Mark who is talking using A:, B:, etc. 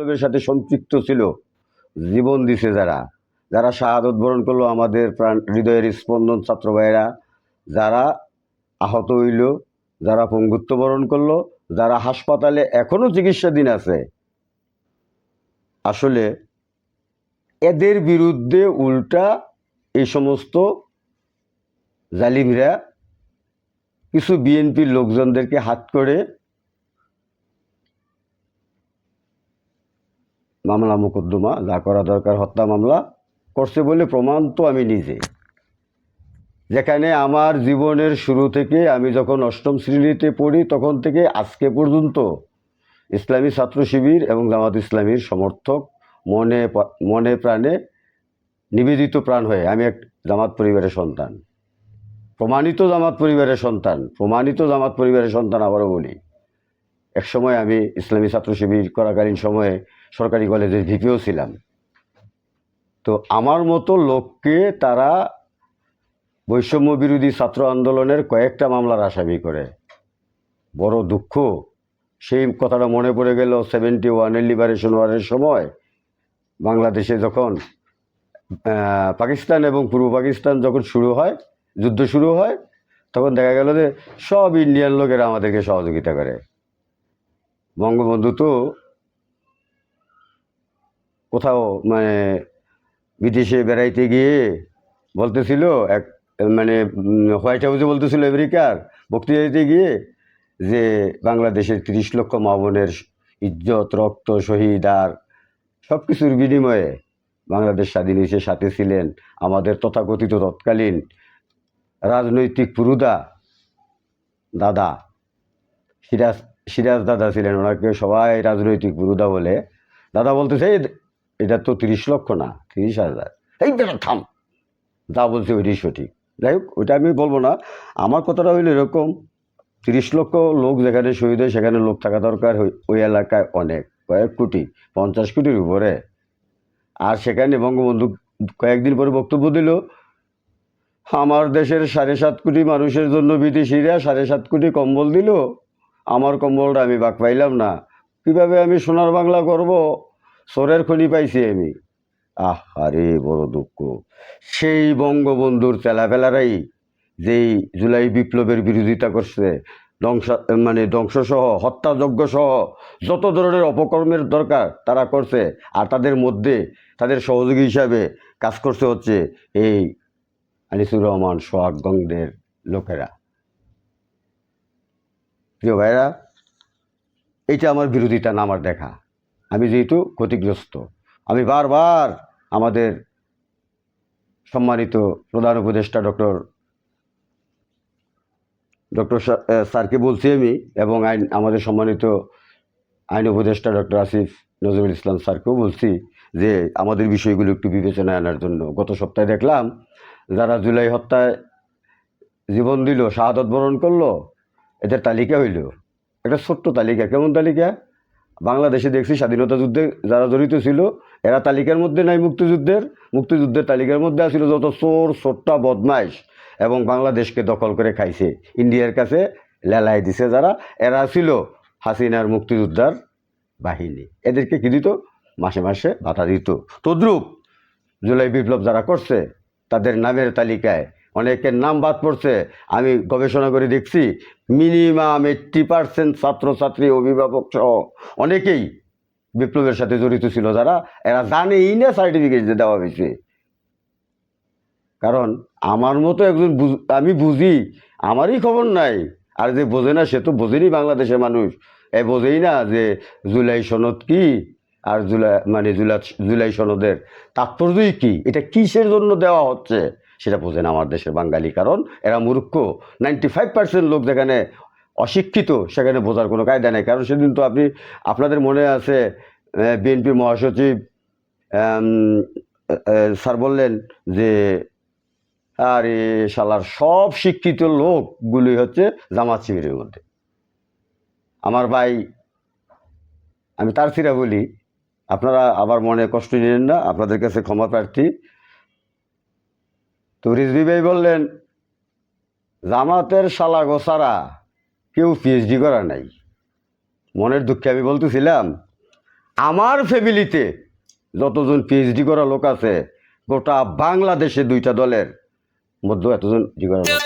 A: বিপ্লবের সাথে সম্পৃক্ত ছিল, জীবন দিছে যারা। যারা শাহাদত বরণ করল, আমাদের প্রাণ, হৃদয়ের স্পন্দন ছাত্র ভাইয়েরা, যারা আহত হইল, যারা পঙ্গুত্ব বরণ করল, যারা হাসপাতালে এখনও চিকিৎসাধীন আছে। আসলে এদের বিরুদ্ধে উল্টা এই সমস্ত জালিমরা কিছু বিএনপির লোকজনদেরকে হাত করে মামলা মোকদ্দমা, যা করা দরকার হত্যা মামলা করছে বলে প্রমাণ তো আমি নিজে। যেখানে আমার জীবনের শুরু থেকে আমি যখন অষ্টম শ্রেণীতে পড়ি, তখন থেকে আজকে পর্যন্ত ইসলামী ছাত্র শিবির এবং জামাত ইসলামীর সমর্থক মনে মনে প্রাণে নিবেদিত প্রাণ হয়ে আমি এক জামাত পরিবারের সন্তান। প্রমাণিত জামাত পরিবারের সন্তান, প্রমাণিত জামাত পরিবারের সন্তান আবারও বলি। একসময় আমি ইসলামী ছাত্র শিবির করাকালীন সময়ে সরকারি কলেজের ভিপিও ছিলাম। তো আমার মতো লোককে তারা বৈষম্য বিরোধী ছাত্র আন্দোলনের কয়েকটা মামলার আসামি করে। বড় দুঃখ, সেই কথাটা মনে পড়ে গেল সেভেন্টি ওয়ানের লিবারেশন ওয়ারের সময়। বাংলাদেশে যখন পাকিস্তান এবং পূর্ব পাকিস্তান যখন শুরু হয়, যুদ্ধ শুরু হয়, তখন দেখা গেল যে সব ইন্ডিয়ান লোকেরা আমাদেরকে সহযোগিতা করে। বঙ্গবন্ধু তো কোথাও মানে বিদেশে বেড়াইতে গিয়ে বলতেছিল এক মানে হোয়াইট হাউসে বলতেছিল আমেরিকার বক্তৃতা দিতে গিয়ে যে বাংলাদেশের তিরিশ লক্ষ মা বোনের ইজ্জত, রক্ত, শহীদ আর সব কিছুর বিনিময়ে বাংলাদেশ স্বাধীন হয়েছে, সাথে ছিলেন আমাদের তথাকথিত তৎকালীন রাজনৈতিক পুরুদা দাদা সিরাজ সিরাজ দাদা ছিলেন ওনাকে সবাই রাজনৈতিক পুরুদা বলে। দাদা বলতেছে "এই, এটা তো তিরিশ লক্ষ না তিরিশ হাজার। এই বেটা থাম। যা বলছে ওইটাই সঠিক। যাই হোক ওইটা আমি বলব না। আমার কথাটা হইল এরকম তিরিশ লক্ষ লোক যেখানে শহীদ হয় সেখানে লোক থাকা দরকার ওই এলাকায় অনেক কয়েক কোটি পঞ্চাশ কোটির উপরে। আর সেখানে বঙ্গবন্ধু কয়েকদিন পরে বক্তব্য দিল আমার দেশের সাড়ে সাত কোটি মানুষের জন্য বিদেশিরা সাড়ে সাত কোটি কম্বল দিল। আমার কম্বলটা আমি বাক পাইলাম না। কীভাবে আমি সোনার বাংলা করব? সোরের খনি পাইছি আমি। আহ আরে বড় দুঃখ। সেই বঙ্গবন্ধুর চেলাফেলারাই যেই জুলাই বিপ্লবের বিরোধিতা করছে, ধ্বংস মানে ধ্বংসসহ হত্যাযজ্ঞ সহ যত ধরনের অপকর্মের দরকার তারা করছে, আর তাদের মধ্যে তাদের সহযোগী হিসাবে কাজ করছে হচ্ছে এই আনিসুর রহমান সোহাগগঞ্জের লোকেরা। প্রিয় ভাইরা এইটা আমার বিরোধিতা না আমার দেখা। আমি যেহেতু ক্ষতিগ্রস্ত, আমি বারবার আমাদের সম্মানিত প্রধান উপদেষ্টা ডক্টর ডক্টর স্যারকে বলছি আমি এবং আইন, আমাদের সম্মানিত আইন উপদেষ্টা ডক্টর আসিফ নজরুল ইসলাম স্যারকেও বলছি যে আমাদের বিষয়গুলো একটু বিবেচনায় আনার জন্য। গত সপ্তাহে দেখলাম, যারা জুলাই হত্যায় জীবন দিল, শাহাদত বরণ করল এদের তালিকা হইল। একটা ছোট্ট তালিকা। কেমন তালিকা? বাংলাদেশে দেখছি স্বাধীনতা যুদ্ধে যারা জড়িত ছিল, এরা তালিকার মধ্যে নাই মুক্তিযুদ্ধের। মুক্তিযুদ্ধের তালিকার মধ্যে আছিল যত চোর, ছোট্টা, বদমাইশ এবং বাংলাদেশকে দখল করে খাইছে। ইন্ডিয়ার কাছে লেলাই দিছে যারা। এরা ছিল হাসিনার মুক্তিযোদ্ধার বাহিনী। এদেরকে কি দিত? মাসে মাসে ভাতা দিত। তদ্রুপ জুলাই বিপ্লব যারা করছে, তাদের নামের তালিকায় অনেকের নাম বাদ পড়ছে। আমি গবেষণা করে দেখছি মিনিমাম এইট্টি পার্সেন্ট ছাত্রছাত্রী, অভিভাবক সহ অনেকেই বিপ্লবের সাথে জড়িত ছিল যারা। এরা জানেই না সার্টিফিকেট যে দেওয়া হয়েছে। কারণ আমার মতো একজন আমি বুঝি, আমারই খবর নাই। আর যে বোঝে না, সে তো বোঝেনি বাংলাদেশের মানুষ। এ বোঝেই না যে জুলাই সনদ কি আর জুলাই মানে জুলাই জুলাই সনদের তাৎপর্যই কি। এটা কিসের জন্য দেওয়া হচ্ছে? সেটা বোঝে আমার দেশের বাঙালি। কারণ এরা মূর্খ। নাইনটি ফাইভ পার্সেন্ট লোক যেখানে অশিক্ষিত, সেখানে বোঝার কোনো কায়দা নেই। কারণ সেদিন তো আপনি, আপনাদের মনে আছে বিএনপি মহাসচিব স্যার বললেন যে, আরে শালার সব শিক্ষিত লোকগুলি হচ্ছে জামাত শিবিরের মধ্যে। আমার ভাই, আমি তার ফিরা বলি, আপনারা আবার মনে কষ্ট নিলেন না, আপনাদের কাছে ক্ষমা প্রার্থী। তো রিজভি ভাই বললেন, জামাতের শালা গোসারা কেউ পিএইচডি করা নাই। মনের দুঃখে আমি বলতেছিলাম, আমার ফ্যামিলিতে যতজন পিএইচডি করা লোক আছে, গোটা বাংলাদেশে দুইটা দলের মধ্যে এতজন জি করা লোক